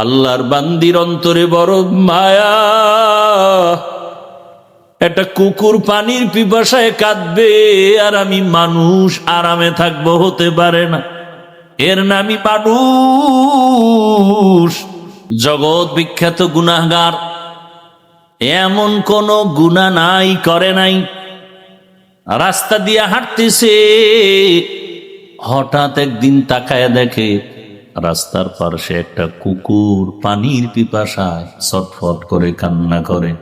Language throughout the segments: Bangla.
আল্লাহর বান্দির অন্তরে বড় মায়া। একটা কুকুর পানির পিপাসায় কাঁদবে আর আমি মানুষ আরামে থাকব হতে পারে না। এর নামই মানুষ। জগৎ বিখ্যাত গুনাহগার। এমন কোন গুণা নাই, করে নাই। রাস্তা দিয়ে হাঁটতেছে। হঠাৎ একদিন তাকায় দেখে রাস্তার পাশে একটা কুকুর পানির পিপাসায় ছটফট করে, কান্না করে।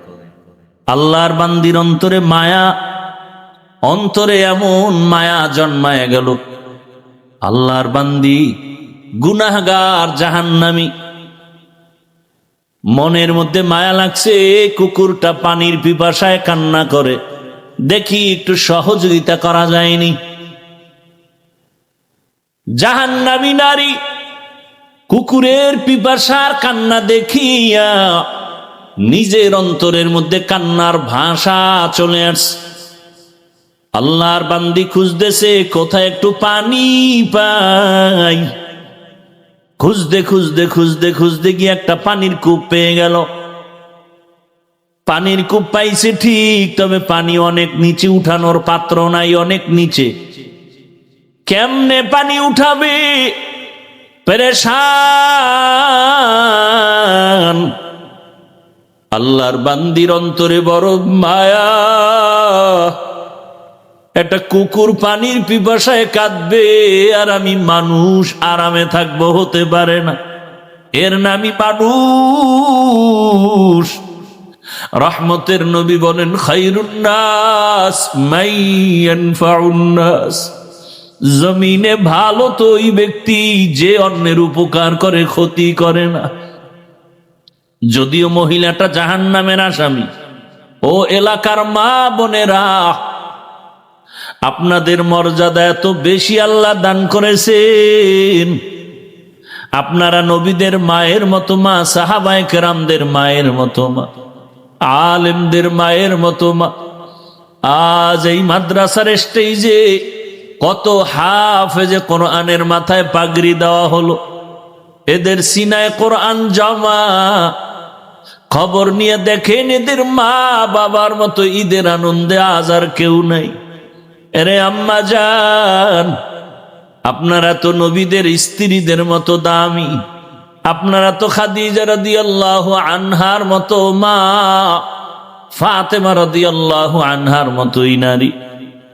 আল্লাহর বান্দির অন্তরে মায়া, অন্তরে এমন মায়া জন্মায় গেল। আল্লাহর বান্দি, গুনাহগার, জাহান্নামী। মনের মধ্যে মায়া লাগছে, কুকুরটা পানির পিপাসায় কান্না করে। দেখি একটু সহযোগিতা করা যায়নি। জাহান্নামী নারী কুকুরের পিপাসার কান্না দেখিয়া নিজের অন্তরের মধ্যে কান্নার ভাষা চলে আসছে। আল্লাহর বান্দি খুঁজতেছে, কোথায় একটু পানি পাই। খুঁজতে খুঁজতে খুঁজতে খুঁজতে গিয়ে একটা পানির কূপ পেয়ে গেল। পানির কূপ পাইছে ঠিক, তবে পানি অনেক নিচে উঠানোর পাত্র নাই, অনেক নিচে। কেমনে পানি উঠাবে? পেরেশান। আল্লাহর বান্দির অন্তরে বড় মায়া। একটা কুকুর পানির পিপাসায় কাঁদবে আর আমি মানুষ আরামে থাকব হতে পারে না। এর নামই মানুষ। রহমতের নবী বলেন খাইরুন্নাস মাইয়ানফাউন্নাস জমিনে ভালো তো ওই ব্যক্তি, যে অন্যের উপকার করে ক্ষতি করে না। যদিও মহিলাটা জাহান নামের আসামি, ও এলাকার মা বোনেরা, আপনাদের মর্যাদা এত বেশি আল্লাহ দান করেছেন। আপনারা নবীদের মায়ের মতো মা, সাহাবায় কেরামদের মায়ের মতো মা, আলেমদের মায়ের মতো মা। আজ এই মাদ্রাসার স্টেজে কত হাফেজে কোরআনের মাথায় পাগড়ি দেওয়া হলো। এদের সিনায় কোরআন জমা। খবর নিয়ে দেখেন এদের মা বাবার মতো ঈদের আনন্দে আজ আর কেউ নাই। এরে আম্মা যান আপনারা তো নবীদের স্ত্রীদের মতো দামি। আপনারা তো খাদিজা রাদিয়াল্লাহু আনহার মতো মা। ফাতেমা রাদিয়াল্লাহু আনহার মতোই নারী।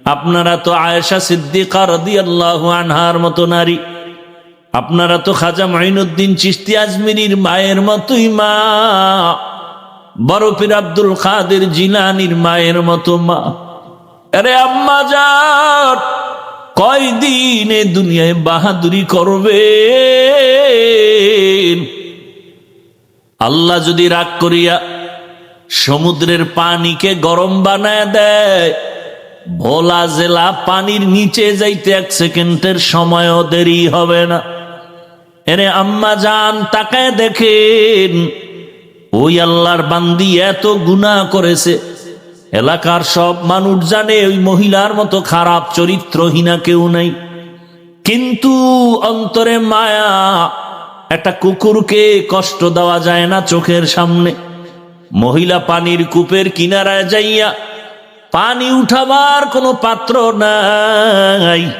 আপনারা তো আয়েশা সিদ্দিকা রাদিয়াল্লাহু আনহার মতো নারী। আপনারা তো খাজা মাইনুদ্দিন চিস্তি আজমিরির মায়ের মতোই মা। বরফির আব্দুল কাদের জিলানির মায়ের মতো মা। আরে আম্মা যান কয়দিন এ দুনিয়ায় বাহাদুরি করবে আল্লাহ যদি রাগ করিয়া সমুদ্রের পানিকে গরম বানায় দেয় ভোলা জেলা পানির নিচে যাইতে এক সেকেন্ডের সময়ও দেরি হবে না। এরে আম্মা যান, তাকায় দেখেন, ওই আল্লাহর বান্দি এত গুণা করেছে। এলাকার সব মানুষ জানে ওই মহিলার মতো খারাপ চরিত্রহীনা কেউ নাই। কিন্তু অন্তরে মায়া, একটা কুকুরকে কষ্ট দেওয়া যায় না চোখের সামনে। মহিলা পানির কূপের কিনারায় যাইয়া পানি উঠাবার কোনো পাত্র নাই।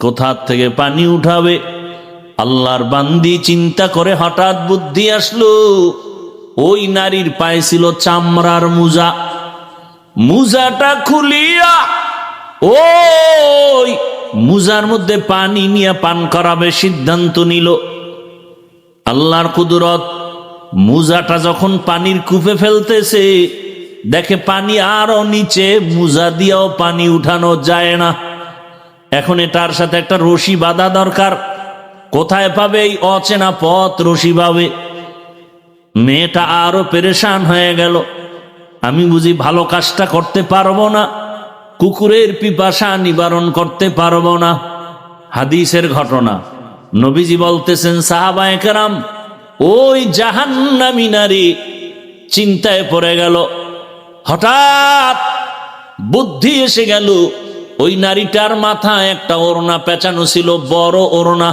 কোথার থেকে পানি উঠাবে? আল্লাহর বান্দি চিন্তা করে হঠাৎ বুদ্ধি আসলো। ওই নারীর পায়ে ছিল চামড়ার মুজা। মুজাটা খুলিয়া ওই মুজার মধ্যে পানি নিয়ে পান করাবে সিদ্ধান্ত নিল। আল্লাহর কুদরত মুজাটা যখন পানির কূপে ফেলতেছে দেখে পানি আরও নিচে, মুজা দিয়েও পানি উঠানো যায় না। এখন এটার সাথে একটা রশি বাঁধা দরকার। কোথায় পাবে এই অচেনা পথ রশি পাবে মেয়েটা আরও পেরেশান হয়ে গেল। আমি বুঝি ভালো কাজটা করতে পারব না, কুকুরের পিপাসা নিবারণ করতে পারব না। হাদিসের ঘটনা। নবীজি বলতেছেন, সাহাবায়ে কেরাম, ওই জাহান্নামী নারী চিন্তায় পড়ে গেল। হঠাৎ বুদ্ধি এসে গেল। ওই নারীটার মাথায় একটা ওড়না পেঁচানো ছিল, বড় ওড়না।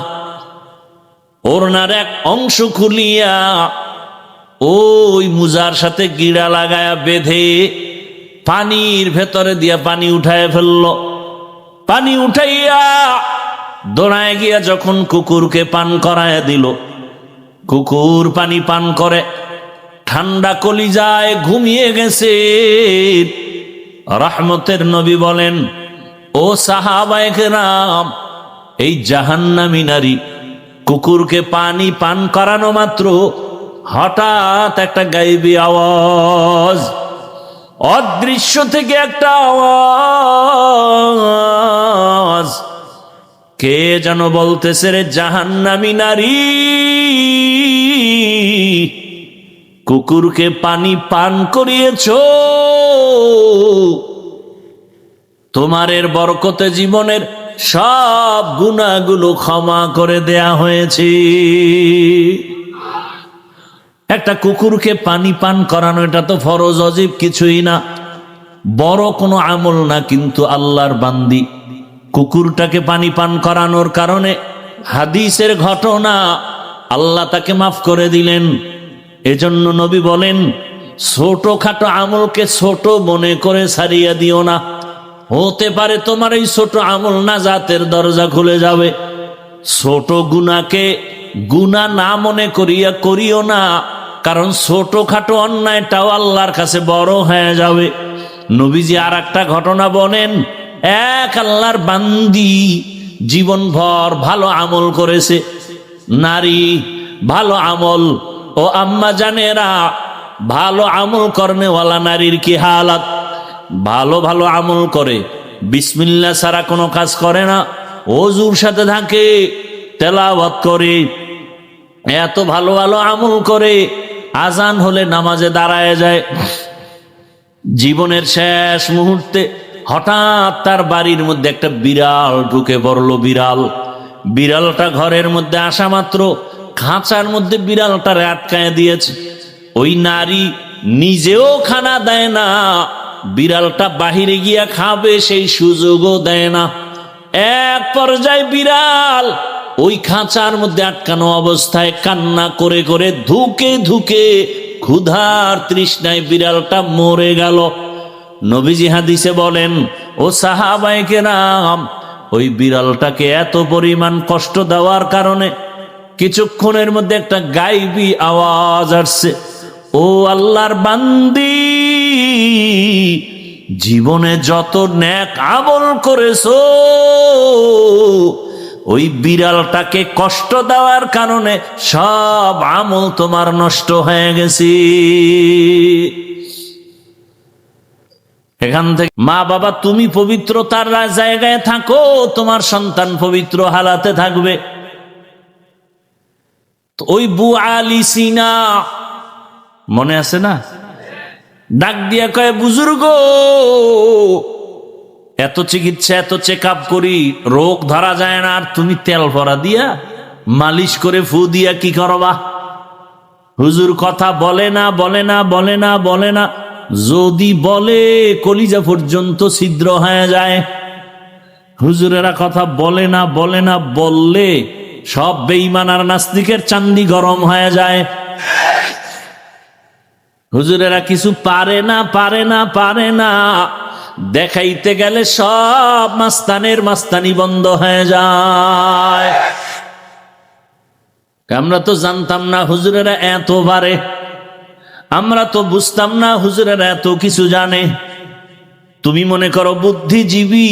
ওড়নার এক অংশ খুলিয়া ওই মুজার সাথে গিড়া লাগায়া বেঁধে পানির ভেতরে দিয়া পানি উঠায় ফেলল। পানি উঠাইয়া দৌড়ায় গিয়া যখন কুকুরকে পান করায় দিল। কুকুর পানি পান করে। ঠান্ডা কলিজায় ঘুমিয়ে গেছে। রাহমতের নবী বলেন, ও সাহাবায়কেরাম এই জাহান্নামী নারী, কুকুরকে পানি পান করানো মাত্র, হঠাৎ একটা গাইবি আওয়াজ, অদৃশ্য থেকে একটা আওয়াজ, কে যেন বলতেছে রে জাহান্নামী নারী? কুকুরকে পানি পান করিয়েছ? তোমারের বরকতে জীবনের সব গুণাগুলো ক্ষমা করে দেয়া হয়েছে। একটা কুকুরকে পানি পান করানো, এটা তো ফরজ, অজীব কিছুই না। বড় কোনো আমল না, কিন্তু আল্লাহর বান্দি কুকুরটাকে পানি পান করানোর কারণে হাদিসের ঘটনা আল্লাহ তাকে মাফ করে দিলেন। এজন্য নবী বলেন, ছোটখাটো আমলকে ছোট মনে করে সারিয়া দিও না। হতে পারে তোমার এই ছোট আমল না জাতের দরজা খুলে যাবে। ছোট গুণাকে গুণা না মনে করিয়া করিও না, কারণ ছোটখাটো অন্যায়টাও আল্লাহর কাছে বড় হয়ে যাবে। নবীজি আর একটা ঘটনা বলেন, এক আল্লাহর বান্দি জীবনভর ভালো আমল করেছে। নারী ভালো আমল ও আম্মা জানেরা, ভালো আমল করনেওয়ালা নারীর কি হালাত? ভালো ভালো আমল করে, বিসমিল্লা ছাড়া কোনো কাজ করে না। অজুর সাথে থাকে, তেলাওয়াত করে, এত ভালো ভালো আমল করে, আজান হলে নামাজে দাঁড়ায় যায়। জীবনের শেষ মুহূর্তে হঠাৎ তার বাড়ির মধ্যে একটা বিড়াল ঢুকে পড়ল, বিড়াল। বিড়ালটা ঘরের মধ্যে আসা মাত্র খাঁচার মধ্যে বিড়ালটারে আটকায় দিয়েছে। ওই নারী নিজেও খানা দেয় না, বিড়ালটা বাহিরে গিয়া খাবে, সেই সুযোগও দেয় না। এক পর্যায়ে বিড়াল ওই খাঁচার মধ্যে আটকানো অবস্থায় কান্না করে করে ধুকে ধুকে ক্ষুধার তৃষ্ণায় বিড়ালটা মরে গেল। নবীজি হাদিসে বলেন, ও সাহাবাইকে রাম ওই বিড়ালটাকে এত পরিমাণ কষ্ট দেওয়ার কারণে কিছুক্ষণের মধ্যে একটা গাইবি আওয়াজ আসছে। ও আল্লাহর বান্দি, জীবনে যত ন্যাক আমল করেছ, ওই বিড়ালটাকে কষ্ট দেওয়ার কারণে সব আমল তোমার নষ্ট হয়ে গেছে। এখান থেকে মা বাবা, তুমি পবিত্রতার জায়গায় থাকো, তোমার সন্তান পবিত্র হালাতে থাকবে। তো ওই বু আলি সিনা। মনে আছে না? ডাক দিয়া কয়, বুজুর্গ, এত চিকিৎসা, এত চেক করি, রোগ ধরা যায় না, আর তুমি তেল ভরা দিয়া মালিশ করে ফু দিয়া কি করবা? হুজুর কথা বলে না বলে না বলে না বলে না। যদি বলে, কলিজা পর্যন্ত ছিদ্র হয়ে যায়। হুজুরেরা কথা বলে না বলে না, বললে সব বেইমান আর নাস্তিকের চান্দি গরম হয়ে যায়। হুজুরেরা কিছু পারে না পারে না পারে না। দেখাইতে গেলে সব মাস্তানের মাস্তানি বন্ধ হয়ে যায়। আমরা তো জানতাম না হুজুরেরা এত পারে। আমরা তো বুঝতাম না হুজুরেরা এত কিছু জানে। তুমি মনে করো বুদ্ধিজীবী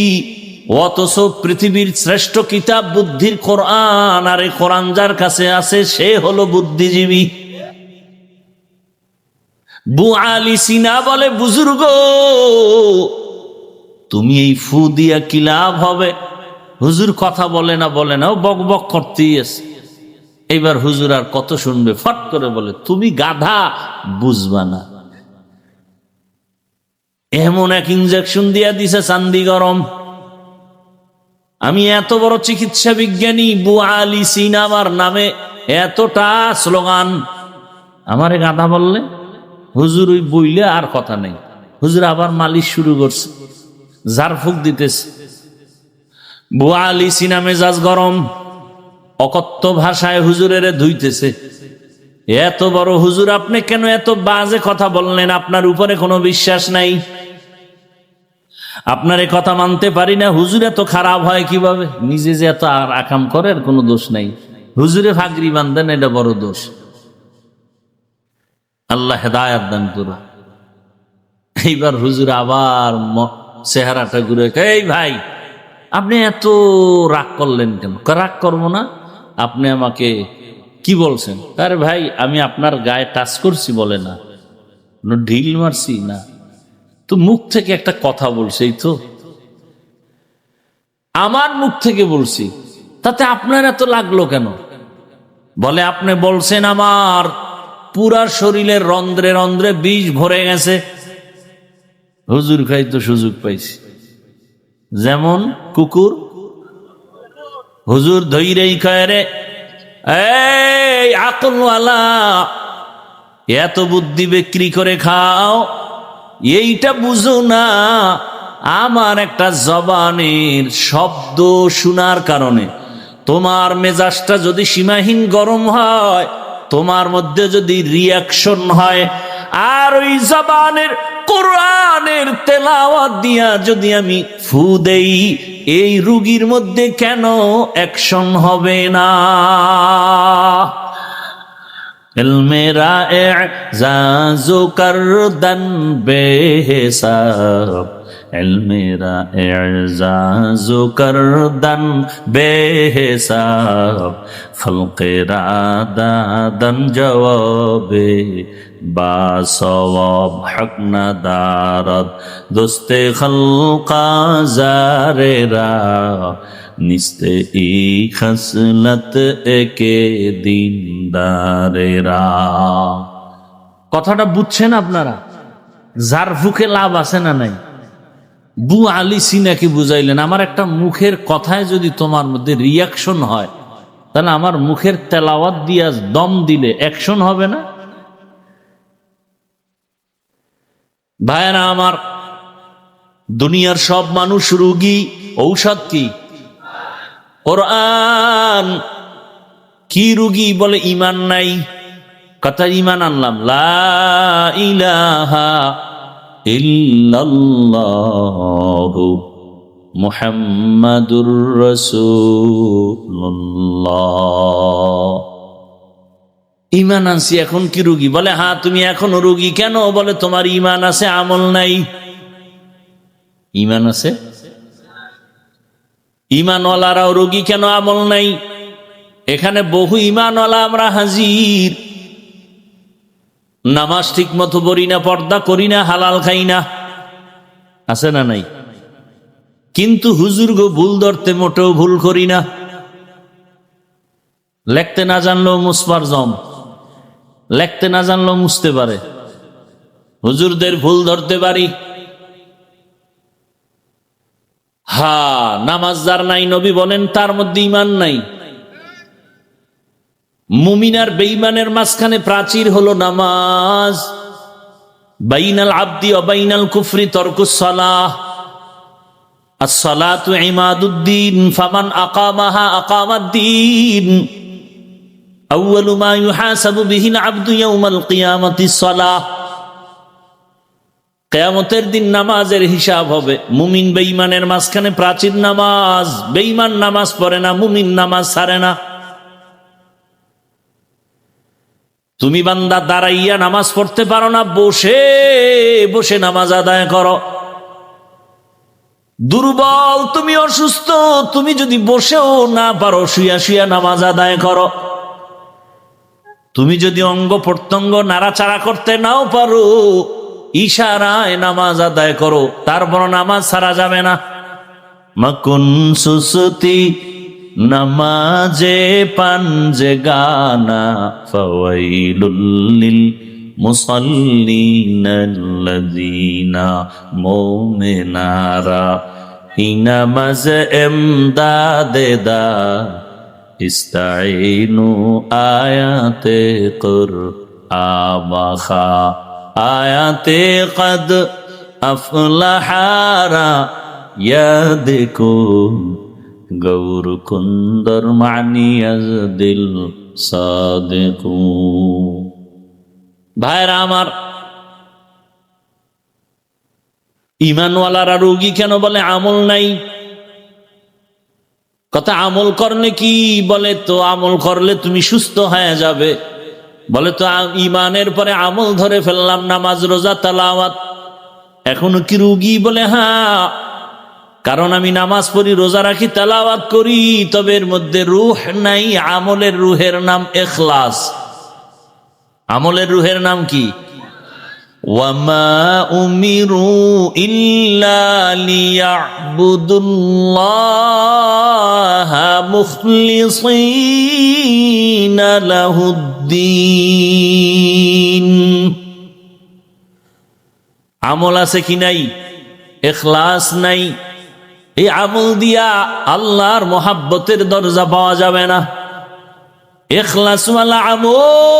অথচ পৃথিবীর শ্রেষ্ঠ কিতাব বুদ্ধির কোরআন, আর এই কোরআন যার কাছে আছে, সে হলো বুদ্ধিজীবী। বু আলি সিনা বলে, বুজুর্গ, তুমি এই ফু দিয়া কি লাভ হবে? হুজুর কথা বলে না বলে না বক বক করতেই আছে এইবার হুজুর আর কত শুনবে? ফট করে বলে, তুমি গাধা, বুঝবা না। এমন এক ইঞ্জেকশন দিয়া দিছে চান্দি গরম। আমি এত বড় চিকিৎসা বিজ্ঞানী বু আলি সিনামার নামে এতটা স্লোগান। আমারে গাধা বললে, হুজুর, ওই বইলে আর কথা নেই। হুজুর আবার মালিশ শুরু করছে, ঝাড়ফুক দিতেছে। বু আলি সিনা মেজাজ গরম, অকথ্য ভাষায় হুজুরের ধুইতেছে। এত বড় হুজুর, আপনি কেন এত বাজে কথা বললেন? আপনার উপরে কোনো বিশ্বাস নাই। আপনার এ কথা মানতে পারি না, হুজুর এত খারাপ হয় কীভাবে? নিজে যে এত আর আকাম করে, এর কোনো দোষ নাই। হুজুরে ফাগরি বান্ধেন, এটা বড় দোষ। আল্লাহ হেদায়াত দান করো এইবার হুজুর আবার চেহারাটা ঘুরে এই ভাই, আপনি এত রাগ করলেন কেন? রাগ করব না। আপনি আমাকে কি বলছেন? আরে ভাই, আমি আপনার গায়ে টাচ করছি, বলে না। ঢিল মারছি? না। তো মুখ থেকে একটা কথা বলছে, এই তো? আমার মুখ থেকে বলছি, তাতে আপনার এত লাগল কেন? বলে, আপনি বলছেন আমার পুরা শরীরের রন্ধ্রে রন্ধ্রে বিষ ভরে গেছে। হুজুর খাই তো সুযোগ পাইছি। যেমন কুকুর, হুজুর ধৈরেই কয় রে। এই, আকলওয়ালা, এত বুদ্ধি বিক্রি করে খাও। এইটা বুঝো না, আমার একটা জবানের শব্দ শোনার কারণে। তোমার মেজাজটা যদি সীমাহীন গরম হয়, তোমার মধ্যে যদি রিয়াকশন হয়, আর ওই জবানের, কোরআনের তেলাওয়াত দিয়া যদি আমি ফু দেই, এই রুগীর মধ্যে কেন অ্যাকশন হবে না? মেরা এজাজো করদন বেহিসাব। মেরা এজাজো করদন বেহিসাব। ফলকেরা দোস্তে খলকা জারেরা নিস্তে ই খসলত একে দিনদারেরা। কথাটা বুঝছেন আপনারা? যার ফুকে লাভ আছে না নাই? বু আলী সিনাকে বুঝাইলেন? আমার একটা মুখের কথায় যদি তোমার মধ্যে রিয়াকশন হয়, তাহলে আমার মুখের তেলাওয়াত দিয়া দম দিলে অ্যাকশন হবে না? ভাইয়েরা আমার দুনিয়ার সব মানুষ রুগী, ঔষধ কি? কোরআন। কি রুগী বলে ইমান নাই? কথা ইমান আনলাম। মুহাম্মাদুর রাসূলুল্লাহ। ইমান আনছি, এখন কি রুগী? বলে হ্যাঁ তুমি এখনও রুগী কেন? বলে, তোমার ইমান আছে, আমল নাই। ইমান আছে? ইমানওয়ালারাও রোগী কেন আমল নাই? এখানে বহু ইমানওয়ালা আমরা হাজির। নামাজ ঠিক মতো পড়ি না, পর্দা করি না, হালাল খাই না। আছে না নাই? কিন্তু হুজুর গো, ভুল ধরতে মোটেও ভুল করি না। লেখতে না জানলেও মুসবার জম। লেখতে না জানলেও মুছতে পারে। হুজুরদের ভুল ধরতে পারি। হা, নামাজ যার নাই, নবী বলেন, তার মধ্যে ইমান নাই। মুমিনার বেইমানের মাঝখানে প্রাচীর হলো নামাজ। বাইনাল আব্দি অবাইনাল কুফরি তর্ক সালাহ। ইমাদুদ্দিন, ফামান আকামাহা আব্দু ইয়াউমাল কেয়ামতের দিন নামাজের হিসাব হবে। মুমিন বেইমানের মাঝখানে প্রাচীন নামাজ। বেইমান নামাজ পড়ে না, মুমিন নামাজ সারে না। তুমি বান্দা দাঁড়াইয়া নামাজ পড়তে পারো না, বসে বসে নামাজ আদায় করো। দুর্বল, তুমি অসুস্থ, তুমি যদি বসেও না পারো শুয়া শুয়া নামাজ আদায় করো। তুমি যদি অঙ্গ প্রত্যঙ্গ নাড়াচাড়া করতে নাও পারো ইশারায় নামাজ আদায় করো তারপর নামাজ ছাড়া যাবে না। মকুন সুসুতি, নামাজে পাঞ্জে গানা ফওয়াইলুল মুসাল্লিনাল্লাযীনা মুমিনারা। ইনামাজ এমদাদে দা ইস্তাইনু আয়াতে কুর আবাখা আয়াতে কদ আফলাহারা ইয়াদিকুন গৌর কুন্দর মানিয়াজ দিল সাদেকু। ভাইরা আমার, ইমানওয়ালারা রোগী কেন বলে আমল নাই? কথা আমল করলে কি বলে? তো আমল করলে তুমি সুস্থ হয়ে যাবে। বলে তো ইমানের পরে আমল ধরে ফেললাম, নামাজ, রোজা, তালাওয়াত। এখনও কি রুগী বলে হ্যাঁ কারণ আমি নামাজ পড়ি, রোজা রাখি, তালাওয়াত করি, তবে এর মধ্যে রুহ নাই, আমলের রুহের নাম এখলাস। আমলের রুহের নাম কি? وما أمروا إلا ليعبدوا الله مخلصين له الدين আমল আছে কি নাই এখলাস নাই এই আমল দিয়া আল্লাহর মোহাব্বতের দরজা পাওয়া যাবে না এখলাসওয়ালা আমল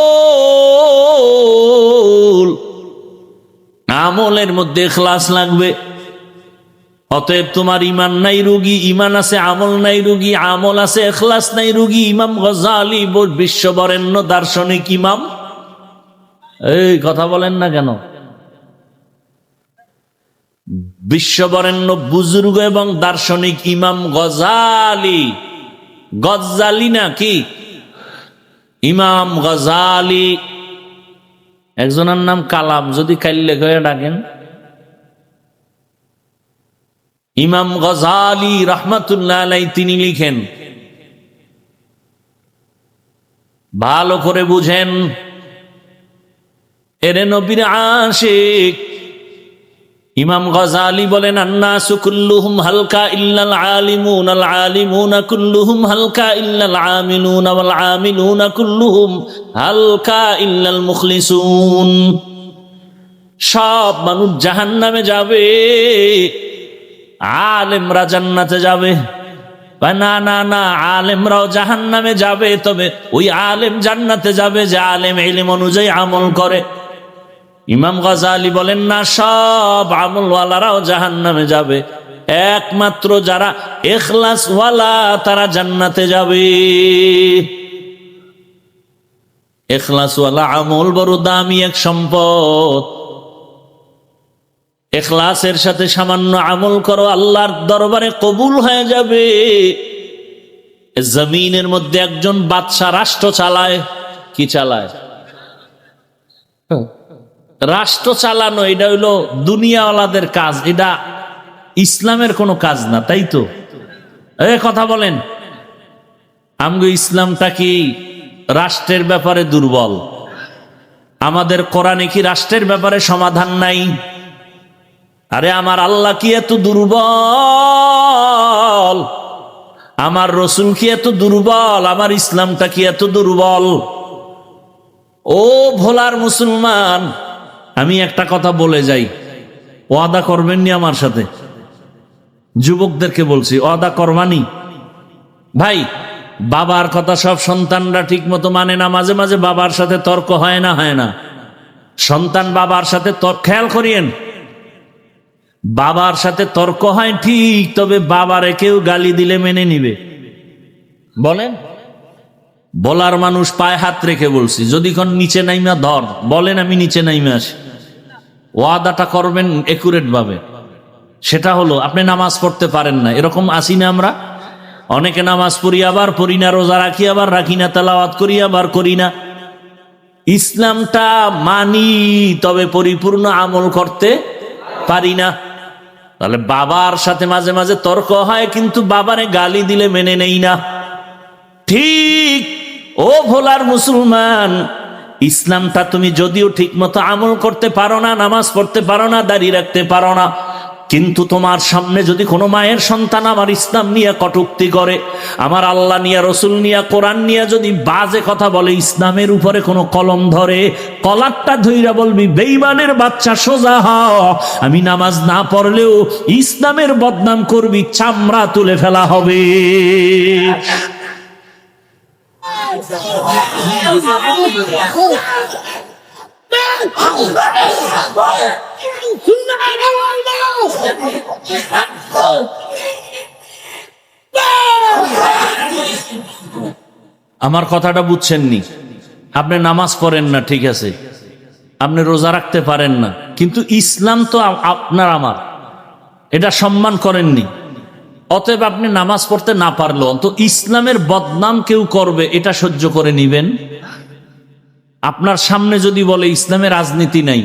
আমলের মধ্যে এখলাস লাগবে। অতএব তোমার ইমান নাই রুগী ইমান আছে, আমল নাই রুগী, আমল আছে এখলাস নাই রুগী, ইমাম গজালি বিশ্ববরেণ্য দার্শনিক ইমাম। এই কথা বলেন না কেন? বিশ্ববরেণ্য বুজুর্গ এবং দার্শনিক ইমাম গজালি। গজালি না কি? ইমাম গজালি একজনের নাম কালাম, যদি কাইল্লে করে ডাকেন। ইমাম গজালি রহমাতুল্লাহ আলাই তিনি লিখেন, ভালো করে বুঝেন, এরে নবীর আশিক ইমাম গজালি বলেন, আন্নাসু কুল্লুহুম হালকা ইল্লাল আলিমুন, আল আলিমুন কুল্লুহুম হালকা ইল্লাল আমিলুন ওয়াল আমিলুন কুল্লুহুম হালকা ইল্লাল মুখলিসুন। সব মানুষ জাহান্নামে যাবে, আলেমরা জান্নাতে যাবে। না না না, আলেমরাও জাহান্নামে যাবে, তবে ওই আলেম জান্নাতে যাবে যে আলেম এলিম অনুযায়ী আমল করে। ইমাম গাজালি বলেন, না, সব আমলওয়ালারাও জাহান নামে যাবে। একমাত্র যারা এখলাসওয়ালা, তারা জান্নাতে যাবে। এখলাসওয়ালা আমল বড় দামি এক সম্পদ। এখলাসের সাথে সামান্য আমল করো, আল্লাহর দরবারে কবুল হয়ে যাবে। জমিনের মধ্যে একজন বাদশা রাষ্ট্র চালায়, কি চালায়? রাষ্ট্র চালানো, এটা হইল দুনিয়াওয়ালাদের কাজ, এটা ইসলামের কোনো কাজ না, তাই তো? এ, কথা বলেন। আমগো ইসলামটা কি রাষ্ট্রের ব্যাপারে দুর্বল? আমাদের কোরআনে কি রাষ্ট্রের ব্যাপারে সমাধান নাই? আরে, আমার আল্লাহ কি এত দুর্বল? আমার রসুল কি এত দুর্বল? আমার ইসলামটা কি এত দুর্বল? ও ভোলার মুসলমান আমি একটা কথা বলে যাই। ওয়াদা করবেননি আমার সাথে? যুবকদেরকে বলছি, ওয়াদা করবানি? ভাই, বাবার কথা সব সন্তানরা ঠিক মতো মানে না, মাঝে মাঝে বাবার সাথে তর্ক হয় না হয় না। সন্তান বাবার সাথে খেয়াল করিয়েন। বাবার সাথে তর্ক হয় ঠিক, তবে বাবারে কেউ গালি দিলে মেনে নিবে। বলেন? বলার মানুষ পায়ে হাত রেখে বলছি, যদি কোন নিচে নাইমা ধর, বলেন আমি নিচে নাইমে আসি। ওয়াদাটা করবেন ভাবে। সেটা হলো, আপনি নামাজ পড়তে পারেন না। এরকম আসি না আমরা। অনেকে নামাজ পড়ি আবার, পড়ি না, রোজা রাখি আবার, রাখি না, তালাওয়াত করি আবার, করি না। ইসলামটা মানি, তবে পরিপূর্ণ আমল করতে পারি না। তাহলে বাবার সাথে মাঝে মাঝে তর্ক হয়, কিন্তু বাবারে গালি দিলে মেনে নেই না। ঠিক ও ভোলার মুসলমান ইসলামটা তুমি যদিও ঠিক মতো আমল করতে পারো না, নামাজ পড়তে পারো না, দাঁড়িয়ে রাখতে পারো না, কিন্তু তোমার সামনে যদি কোনো মায়ের সন্তান আমার ইসলাম নিয়ে কটুক্তি করে, আমার আল্লাহ নিয়ে, রসুল নিয়ে, কোরআন নিয়ে যদি বাজে কথা বলে, ইসলামের উপরে কোনো কলম ধরে, কলারটা ধইরা বলবি বেইমানের বাচ্চা, সোজা হ, আমি নামাজ না পড়লেও ইসলামের বদনাম করবি, চামড়া তুলে ফেলা হবে। আমার কথাটা বুঝছেননি। আপনি নামাজ পড়েন না, ঠিক আছে। আপনি রোজা রাখতে পারেন না। কিন্তু ইসলাম তো আপনার আমার। এটা সম্মান করেননি। অতএব আপনি নামাজ পড়তে না পারল তো ইসলামের বদনাম কেউ করবে, এটা সহ্য করে নিবেন। আপনার সামনে যদি বলে ইসলামের রাজনীতি নাই